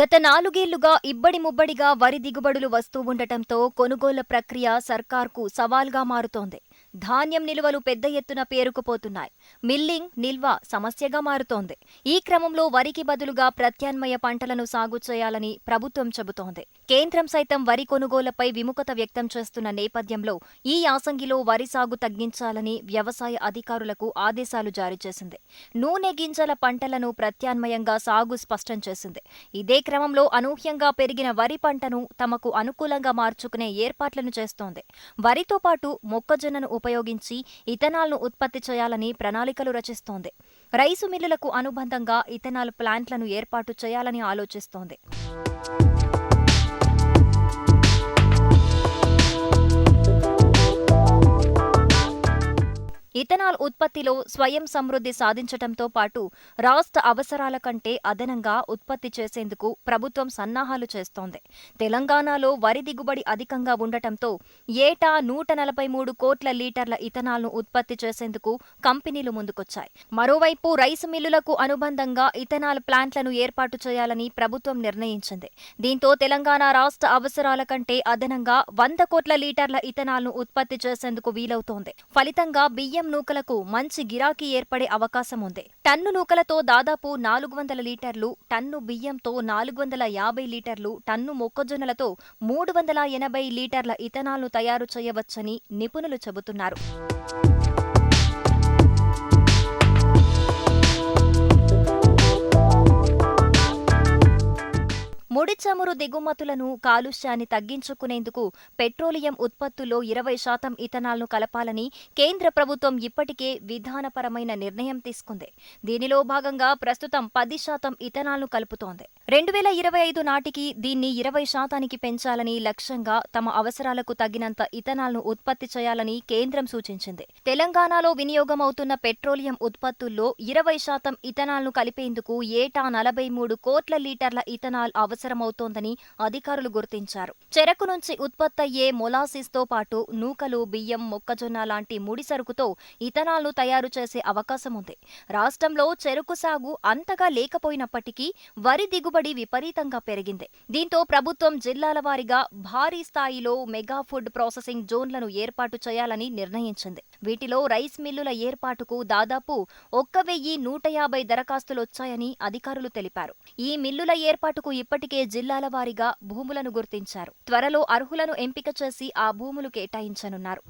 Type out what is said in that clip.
గత నాలుగేళ్ళుగా ఇబ్బడి ముబ్బడిగా వరి దిగుబడులు వస్తూ ఉండటంతో కొనుగోళ్ళ ప్రక్రియ సర్కార్కు సవాల్గా మారుతోంది. ధాన్యం నిల్వలు పెద్ద ఎత్తున పేరుకుపోతున్నాయి. మిల్లింగ్ నిల్వ సమస్యగా మారుతోంది. ఈ క్రమంలో వరికి బదులుగా ప్రత్యామ్నాయ పంటలను సాగు చేయాలని ప్రభుత్వం చెబుతోంది. కేంద్రం సైతం వరి కొనుగోళ్ళపై విముఖత వ్యక్తం చేస్తున్న నేపథ్యంలో ఈ యాసంగిలో వరి సాగు తగ్గించాలని వ్యవసాయ అధికారులకు ఆదేశాలు జారీ చేసింది. నూనె గింజల పంటలను ప్రత్యామ్నాయంగా సాగు స్పష్టం చేసింది. ఇదే క్రమంలో అనూహ్యంగా పెరిగిన వరి పంటను తమకు అనుకూలంగా మార్చుకునే ఏర్పాట్లను చేస్తోంది. వరితో పాటు మొక్కజొన్నను ఉపయోగించి ఇథనాల్ను ఉత్పత్తి చేయాలని ప్రణాళికలు రచిస్తోంది. రైసు మిల్లులకు అనుబంధంగా ఇథనాల్ ప్లాంట్లను ఏర్పాటు చేయాలని ఆలోచిస్తోంది. ఉత్పత్తిలో స్వయం సమృద్ధి సాధించటంతో పాటు రాష్ట్ర అవసరాల కంటే అదనంగా ఉత్పత్తి చేసేందుకు ప్రభుత్వం సన్నాహాలు చేస్తోంది. తెలంగాణలో వరి దిగుబడి అధికంగా ఉండటంతో ఏటా నూట నలభై మూడు కోట్ల లీటర్ల ఇథనాల్ను ఉత్పత్తి చేసేందుకు కంపెనీలు ముందుకొచ్చాయి. మరోవైపు రైసు మిల్లులకు అనుబంధంగా ఇథనాల్ ప్లాంట్లను ఏర్పాటు చేయాలని ప్రభుత్వం నిర్ణయించింది. దీంతో తెలంగాణ రాష్ట్ర అవసరాల కంటే అదనంగా వంద కోట్ల లీటర్ల ఇథనాల్ను ఉత్పత్తి చేసేందుకు వీలవుతోంది. ఫలితంగా బియ్యం నూకలకు మంచి గిరాకీ ఏర్పడే అవకాశం ఉంది. టన్ను నూకలతో దాదాపు నాలుగు వందల లీటర్లు టన్ను బియ్యంతో నాలుగు వందల యాభై లీటర్లు టన్ను మొక్కజొన్నలతో మూడు వందల ఎనభై లీటర్ల ఇథనాల్ను తయారు చేయవచ్చని నిపుణులు చెబుతున్నారు. ముడి చమురు దిగుమతులను కాలుష్యాన్ని తగ్గించుకునేందుకు పెట్రోలియం ఉత్పత్తుల్లో ఇరవై శాతం ఇథనాల్ను కలపాలని కేంద్ర ప్రభుత్వం ఇప్పటికే విధానపరమైన నిర్ణయం తీసుకుంది. దీనిలో భాగంగా ప్రస్తుతం పది శాతం ఇథనాల్ను కలుపుతోంది. రెండు వేల ఇరవై ఐదు నాటికి దీన్ని ఇరవై శాతానికి పెంచాలని లక్ష్యంగా తమ అవసరాలకు తగినంత ఇథనాల్ను ఉత్పత్తి చేయాలని కేంద్రం సూచించింది. తెలంగాణలో వినియోగమవుతున్న పెట్రోలియం ఉత్పత్తుల్లో ఇరవై శాతం ఇథనాల్ను కలిపేందుకు ఏటా నలభై మూడు కోట్ల లీటర్ల ఇథనాల్ అవసరమవుతోందని అధికారులు గుర్తించారు. చెరకు నుంచి ఉత్పత్తయ్యే మొలాసిస్తో పాటు నూకలు బియ్యం మొక్కజొన్న లాంటి ముడి సరుకుతో ఇథనాల్ను తయారు చేసే అవకాశం ఉంది రాష్ట్రంలో చెరుకు సాగు అంతగా లేకపోయినప్పటికీ వరి దిగుబడి విపరీతంగా పెరిగింది. దీంతో ప్రభుత్వం జిల్లాల వారీగా భారీ స్థాయిలో మెగా ఫుడ్ ప్రాసెసింగ్ జోన్లను ఏర్పాటు చేయాలని నిర్ణయించింది. వీటిలో రైస్ మిల్లుల ఏర్పాటుకు దాదాపు ఒక్క వెయ్యి నూట యాభై దరఖాస్తులొచ్చాయని అధికారులు తెలిపారు. ఈ మిల్లుల ఏర్పాటుకు ఇప్పటికే జిల్లాల వారీగా భూములను గుర్తించారు. త్వరలో అర్హులను ఎంపిక చేసి ఆ భూములు కేటాయించనున్నారు.